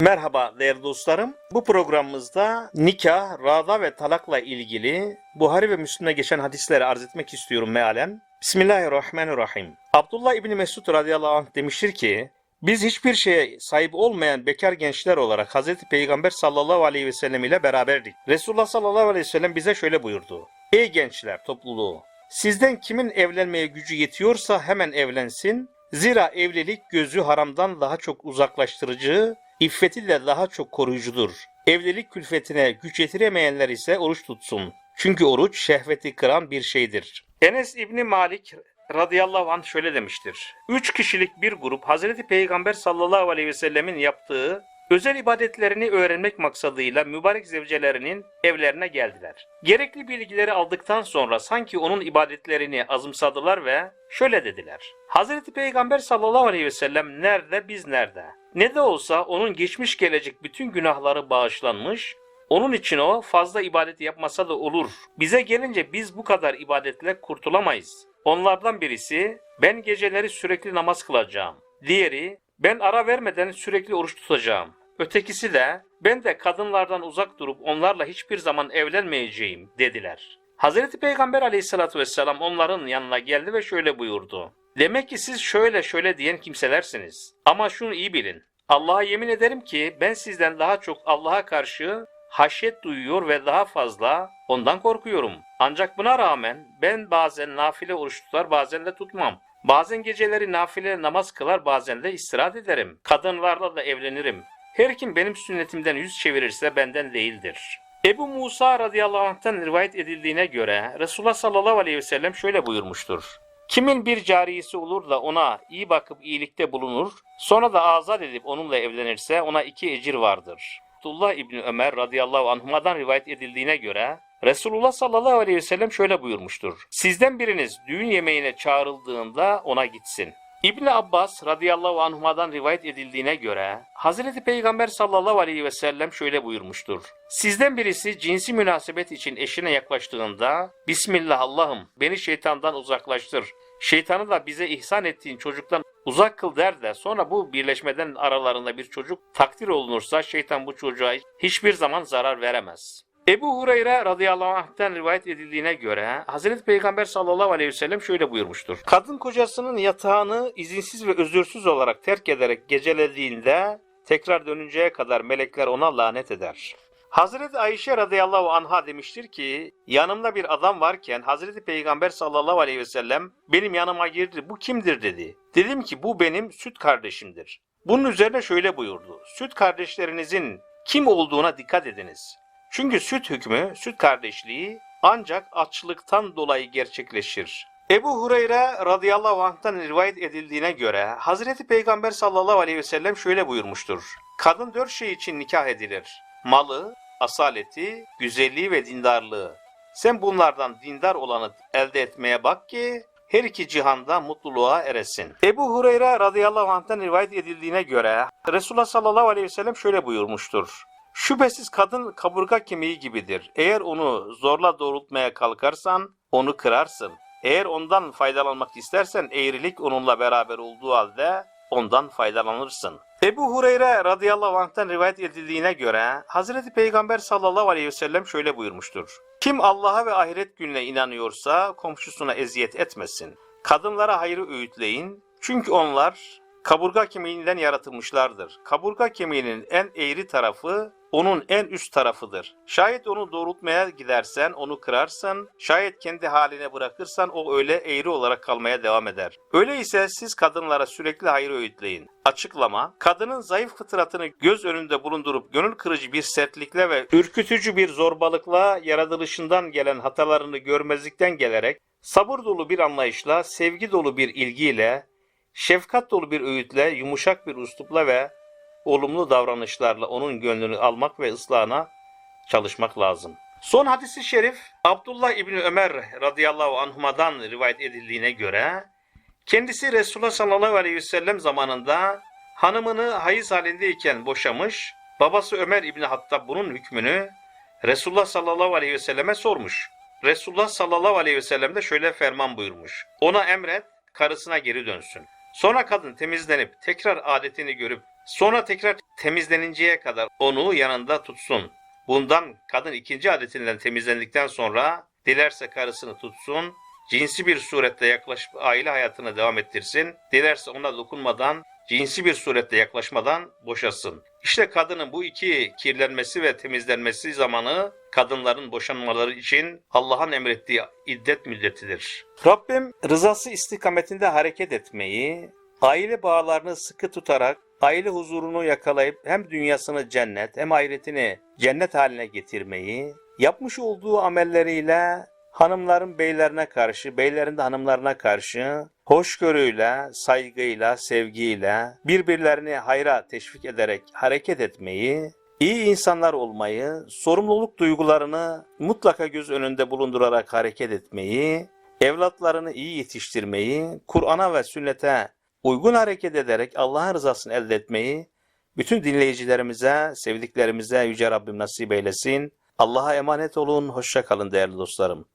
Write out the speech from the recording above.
Merhaba değerli dostlarım. Bu programımızda nikah, rada ve talakla ilgili Buhari ve Müslim'de geçen hadisleri arz etmek istiyorum mealen. Bismillahirrahmanirrahim. Abdullah İbni Mesud radıyallahu anh demiştir ki, biz hiçbir şeye sahip olmayan bekar gençler olarak Hazreti Peygamber sallallahu aleyhi ve sellem ile beraberdik. Resulullah sallallahu aleyhi ve sellem bize şöyle buyurdu. Ey gençler topluluğu! Sizden kimin evlenmeye gücü yetiyorsa hemen evlensin. Zira evlilik gözü haramdan daha çok uzaklaştırıcı, iffetiyle daha çok koruyucudur. Evlilik külfetine güç yetiremeyenler ise oruç tutsun. Çünkü oruç şehveti kıran bir şeydir. Enes İbni Malik radıyallahu anh şöyle demiştir. Üç kişilik bir grup Hazreti Peygamber sallallahu aleyhi ve sellemin yaptığı özel ibadetlerini öğrenmek maksadıyla mübarek zevcelerinin evlerine geldiler. Gerekli bilgileri aldıktan sonra sanki onun ibadetlerini azımsadılar ve şöyle dediler. Hazreti Peygamber sallallahu aleyhi ve sellem nerede biz nerede? Ne de olsa onun geçmiş gelecek bütün günahları bağışlanmış, onun için o fazla ibadet yapmasa da olur. Bize gelince biz bu kadar ibadetle kurtulamayız. Onlardan birisi ben geceleri sürekli namaz kılacağım. Diğeri ben ara vermeden sürekli oruç tutacağım. Ötekisi de ben de kadınlardan uzak durup onlarla hiçbir zaman evlenmeyeceğim dediler. Hazreti Peygamber aleyhissalatü vesselam onların yanına geldi ve şöyle buyurdu. Demek ki siz şöyle şöyle diyen kimselersiniz. Ama şunu iyi bilin. Allah'a yemin ederim ki ben sizden daha çok Allah'a karşı haşyet duyuyor ve daha fazla ondan korkuyorum. Ancak buna rağmen ben bazen nafile oruç tutar bazen de tutmam. Bazen geceleri nafile namaz kılar bazen de istirahat ederim. Kadınlarla da evlenirim. Her kim benim sünnetimden yüz çevirirse benden değildir. Ebu Musa radıyallahu anh'tan rivayet edildiğine göre Resulullah sallallahu aleyhi ve sellem şöyle buyurmuştur. Kimin bir cariyesi olur da ona iyi bakıp iyilikte bulunur, sonra da azat edip onunla evlenirse ona iki ecir vardır. Abdullah İbni Ömer radıyallahu anhuma'dan rivayet edildiğine göre Resulullah sallallahu aleyhi ve sellem şöyle buyurmuştur. Sizden biriniz düğün yemeğine çağrıldığında ona gitsin. İbni Abbas radıyallahu anhuma'dan rivayet edildiğine göre Hazreti Peygamber sallallahu aleyhi ve sellem şöyle buyurmuştur. Sizden birisi cinsi münasebet için eşine yaklaştığında Bismillah Allah'ım beni şeytandan uzaklaştır. Şeytanı da bize ihsan ettiğin çocuktan uzak kıl der de sonra bu birleşmeden aralarında bir çocuk takdir olunursa şeytan bu çocuğa hiçbir zaman zarar veremez. Ebu Hureyre radıyallahu anh'ten rivayet edildiğine göre Hazreti Peygamber sallallahu aleyhi ve sellem şöyle buyurmuştur. Kadın kocasının yatağını izinsiz ve özürsüz olarak terk ederek gecelediğinde tekrar dönünceye kadar melekler ona lanet eder. Hazreti Ayşe radıyallahu anha demiştir ki yanımda bir adam varken Hazreti Peygamber sallallahu aleyhi ve sellem benim yanıma girdi bu kimdir dedi. Dedim ki bu benim süt kardeşimdir. Bunun üzerine şöyle buyurdu. Süt kardeşlerinizin kim olduğuna dikkat ediniz. Çünkü süt hükmü, süt kardeşliği ancak açlıktan dolayı gerçekleşir. Ebu Hureyre radıyallahu anh'tan rivayet edildiğine göre Hazreti Peygamber sallallahu aleyhi ve sellem şöyle buyurmuştur. Kadın dört şey için nikah edilir. Malı, asaleti, güzelliği ve dindarlığı. Sen bunlardan dindar olanı elde etmeye bak ki her iki cihanda mutluluğa eresin. Ebu Hureyre radıyallahu anh'tan rivayet edildiğine göre Resulullah sallallahu aleyhi ve sellem şöyle buyurmuştur. Şüphesiz kadın kaburga kemiği gibidir. Eğer onu zorla doğrultmaya kalkarsan onu kırarsın. Eğer ondan faydalanmak istersen eğrilik onunla beraber olduğu halde ondan faydalanırsın. Ebu Hureyre radıyallahu anh'tan rivayet edildiğine göre Hazreti Peygamber sallallahu aleyhi ve sellem şöyle buyurmuştur. Kim Allah'a ve ahiret gününe inanıyorsa komşusuna eziyet etmesin. Kadınlara hayrı öğütleyin. Çünkü onlar kaburga kemiğinden yaratılmışlardır. Kaburga kemiğinin en eğri tarafı onun en üst tarafıdır. Şayet onu doğrultmaya gidersen onu kırarsın, şayet kendi haline bırakırsan o öyle eğri olarak kalmaya devam eder. Öyleyse siz kadınlara sürekli hayır öğütleyin. Açıklama, kadının zayıf fıtratını göz önünde bulundurup gönül kırıcı bir sertlikle ve ürkütücü bir zorbalıkla yaratılışından gelen hatalarını görmezlikten gelerek sabır dolu bir anlayışla, sevgi dolu bir ilgiyle, şefkat dolu bir öğütle, yumuşak bir üslupla ve olumlu davranışlarla onun gönlünü almak ve ıslahına çalışmak lazım. Son hadisi şerif Abdullah İbni Ömer radıyallahu anhuma'dan rivayet edildiğine göre kendisi Resulullah sallallahu aleyhi ve sellem zamanında hanımını hayız halindeyken boşamış, babası Ömer İbni Hattab bunun hükmünü Resulullah sallallahu aleyhi ve selleme sormuş. Resulullah sallallahu aleyhi ve sellem de şöyle ferman buyurmuş. Ona emret, karısına geri dönsün. Sonra kadın temizlenip tekrar adetini görüp Sonra tekrar temizleninceye kadar onu yanında tutsun. Bundan kadın ikinci adetinden temizlendikten sonra dilerse karısını tutsun, cinsi bir surette yaklaşıp aile hayatını devam ettirsin, dilerse ona dokunmadan, cinsi bir surette yaklaşmadan boşasın. İşte kadının bu iki kirlenmesi ve temizlenmesi zamanı kadınların boşanmaları için Allah'ın emrettiği iddet müddetidir. Rabbim rızası istikametinde hareket etmeyi, aile bağlarını sıkı tutarak aile huzurunu yakalayıp hem dünyasını cennet hem ahiretini cennet haline getirmeyi, yapmış olduğu amelleriyle hanımların beylerine karşı, beylerin de hanımlarına karşı hoşgörüyle, saygıyla, sevgiyle birbirlerini hayra teşvik ederek hareket etmeyi, iyi insanlar olmayı, sorumluluk duygularını mutlaka göz önünde bulundurarak hareket etmeyi, evlatlarını iyi yetiştirmeyi, Kur'an'a ve sünnete uygun hareket ederek Allah'ın rızasını elde etmeyi bütün dinleyicilerimize, sevdiklerimize Yüce Rabbim nasip eylesin. Allah'a emanet olun, hoşça kalın değerli dostlarım.